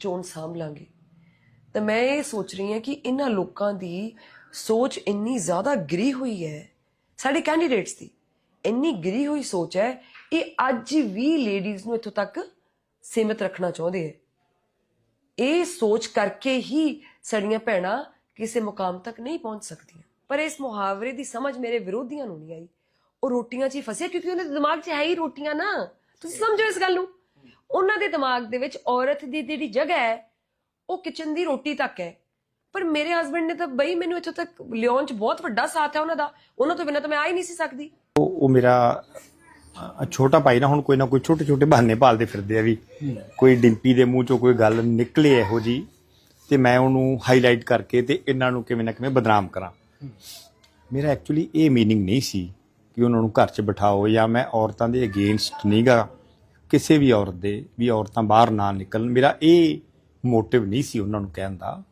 ਚੋਣ ਸਾਂਭ ਲਾਂਗੇ। ਤਾਂ ਮੈਂ ਇਹ ਸੋਚ ਰਹੀ ਹਾਂ ਕਿ ਇਹਨਾਂ ਲੋਕਾਂ ਦੀ ਸੋਚ ਇੰਨੀ ਜ਼ਿਆਦਾ ਗਿਰੀ ਹੋਈ ਹੈ, ਸਾਡੇ ਕੈਂਡੀਡੇਟਸ ਦੀ ਇੰਨੀ ਗਿਰੀ ਹੋਈ ਸੋਚ ਹੈ ਇਹ ਅੱਜ ਵੀ ਲੇਡੀਜ਼ ਨੂੰ ਇੱਥੋਂ ਤੱਕ ਸੀਮਿਤ ਰੱਖਣਾ ਚਾਹੁੰਦੇ ਹੈ। ਇਹ ਸੋਚ ਕਰਕੇ ਹੀ ਸਾਡੀਆਂ ਭੈਣਾਂ ਕਿਸੇ ਮੁਕਾਮ ਤੱਕ ਨਹੀਂ ਪਹੁੰਚ ਸਕਦੀਆਂ। ਪਰ ਇਸ ਮੁਹਾਵਰੇ ਦੀ ਸਮਝ ਮੇਰੇ ਵਿਰੋਧੀਆਂ ਨੂੰ ਨਹੀਂ ਆਈ। ਉਹ ਰੋਟੀਆਂ 'ਚ ਹੀ ਫਸਿਆ ਕਿਉਂਕਿ ਉਹਨਾਂ ਦੇ ਦਿਮਾਗ 'ਚ ਹੈ ਹੀ ਰੋਟੀਆਂ ਨਾ। ਤੁਸੀਂ ਸਮਝੋ ਇਸ ਗੱਲ ਨੂੰ। ਉਹਨਾਂ ਦੇ ਦਿਮਾਗ ਦੇ ਵਿੱਚ ਔਰਤ ਦੀ ਜਿਹੜੀ ਜਗ੍ਹਾ ਹੈ ਉਹ ਕਿਚਨ ਦੀ ਰੋਟੀ ਤੱਕ ਹੈ। ਪਰ ਮੇਰੇ ਹਸਬੰਡ ਨੇ ਤਾਂ ਬਈ ਮੈਨੂੰ ਇੱਥੋਂ ਤੱਕ ਲਿਆਉਣ 'ਚ ਬਹੁਤ ਵੱਡਾ ਸਾਥ ਹੈ ਉਹਨਾਂ ਦਾ। ਉਹਨਾਂ ਤੋਂ ਬਿਨਾਂ ਤਾਂ ਮੈਂ ਆ ਹੀ ਨਹੀਂ ਸੀ ਸਕਦੀ। ਉਹ ਉਹ ਮੇਰਾ ਛੋਟਾ ਭਾਈ ਨਾ ਹੁਣ ਕੋਈ ਨਾ ਕੋਈ ਛੋਟੇ ਛੋਟੇ ਬਹਾਨੇ ਭਾਲਦੇ ਫਿਰਦੇ ਆ ਵੀ ਕੋਈ ਡਿੰਪੀ ਦੇ ਮੂੰਹ ਚੋਂ ਕੋਈ ਗੱਲ ਨਿਕਲੇ ਇਹੋ ਜੀ ਤੇ ਮੈਂ ਉਹਨੂੰ ਹਾਈਲਾਈਟ ਕਰਕੇ ਤੇ ਇਹਨਾਂ ਨੂੰ ਕਿਵੇਂ ਨਾ ਕਿਵੇਂ ਬਦਨਾਮ ਕਰਾਂ। ਮੇਰਾ ਐਕਚੁਅਲੀ ਇਹ ਮੀਨਿੰਗ ਨਹੀਂ ਸੀ ਕਿ ਉਹਨਾਂ ਨੂੰ ਘਰ 'ਚ ਬਿਠਾਓ ਜਾਂ ਮੈਂ ਔਰਤਾਂ ਦੇ ਅਗੇਂਸਟ ਨਹੀਂਗਾ ਕਿਸੇ ਵੀ ਔਰਤ ਦੇ ਵੀ ਔਰਤਾਂ ਬਾਹਰ ਨਾ ਨਿਕਲਣ। ਮੇਰਾ ਇਹ ਮੋਟਿਵ ਨਹੀਂ ਸੀ ਉਹਨਾਂ ਨੂੰ ਕਹਿਣ ਦਾ।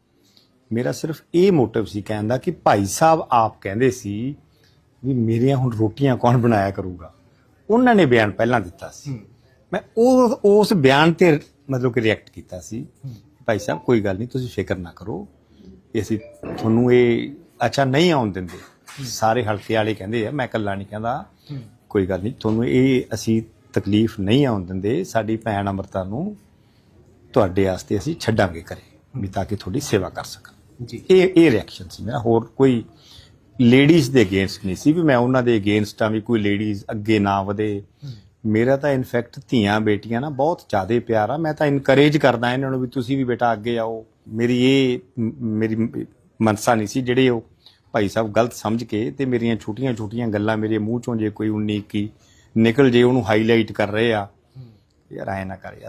ਮੇਰਾ ਸਿਰਫ ਇਹ ਮੋਟਿਵ ਸੀ ਕਹਿਣ ਦਾ ਕਿ ਭਾਈ ਸਾਹਿਬ ਆਪ ਕਹਿੰਦੇ ਸੀ ਵੀ ਮੇਰੀਆਂ ਹੁਣ ਰੋਟੀਆਂ ਕੌਣ ਬਣਾਇਆ ਕਰੂਗਾ? ਉਹਨਾਂ ਨੇ ਬਿਆਨ ਪਹਿਲਾਂ ਦਿੱਤਾ ਸੀ। ਮੈਂ ਉਹ ਉਸ ਬਿਆਨ ਤੇ ਮਤਲਬ ਕਿ ਰਿਐਕਟ ਕੀਤਾ ਸੀ। ਭਾਈ ਸਾਹਿਬ ਕੋਈ ਗੱਲ ਨਹੀਂ ਤੁਸੀਂ ਫਿਕਰ ਨਾ ਕਰੋ। ਵੀ ਅਸੀਂ ਤੁਹਾਨੂੰ ਇਹ ਅੱਛਾ ਨਹੀਂ ਆਉਣ ਦਿੰਦੇ। ਸਾਰੇ ਹਲਕੇ ਵਾਲੇ ਕਹਿੰਦੇ ਆ ਮੈਂ ਇਕੱਲਾ ਨਹੀਂ ਕਹਿੰਦਾ। ਕੋਈ ਗੱਲ ਨਹੀਂ ਤੁਹਾਨੂੰ ਇਹ ਅਸੀਂ ਤਕਲੀਫ ਨਹੀਂ ਆਉਣ ਦਿੰਦੇ ਸਾਡੀ ਭੈਣ ਅਮਰਤਾ ਨੂੰ ਤੁਹਾਡੇ ਵਾਸਤੇ ਅਸੀਂ ਛੱਡਾਂਗੇ ਕਰੇ ਵੀ ਤਾਂ ਕਿ ਤੁਹਾਡੀ ਸੇਵਾ ਕਰ ਸਕਣ। ਜੀ। ਇਹ ਇਹ ਰਿਐਕਸ਼ਨ ਸੀ। ਮੇਰਾ ਹੋਰ ਕੋਈ ਲੇਡੀਜ਼ ਦੇ ਅਗੇਂਸਟ ਨਹੀਂ ਸੀ ਵੀ ਮੈਂ ਉਹਨਾਂ ਦੇ ਅਗੇਂਸਟ ਆ ਵੀ ਕੋਈ ਲੇਡੀਜ਼ ਅੱਗੇ ਨਾ ਵਧੇ। ਮੇਰਾ ਤਾਂ ਇਨਫੈਕਟ ਧੀਆਂ ਬੇਟੀਆਂ ਨਾ ਬਹੁਤ ਜ਼ਿਆਦਾ ਪਿਆਰ ਆ। ਮੈਂ ਤਾਂ ਇਨਕਰੇਜ ਕਰਦਾ ਇਹਨਾਂ ਨੂੰ ਵੀ ਤੁਸੀਂ ਵੀ ਬੇਟਾ ਅੱਗੇ ਆਓ। ਮੇਰੀ ਇਹ ਮੇਰੀ ਮਨਸਾ ਨਹੀਂ ਸੀ ਜਿਹੜੇ ਉਹ ਭਾਈ ਸਾਹਿਬ ਗਲਤ ਸਮਝ ਕੇ ਤੇ ਮੇਰੀਆਂ ਛੋਟੀਆਂ ਛੋਟੀਆਂ ਗੱਲਾਂ ਮੇਰੇ ਮੂੰਹ ਚੋਂ ਜੇ ਕੋਈ 19 ਕੀ ਨਿਕਲ ਜੇ ਉਹਨੂੰ ਹਾਈਲਾਈਟ ਕਰ ਰਹੇ ਆ। ਯਾਰ ਐ ਨਾ ਕਰ ਯਾਰ।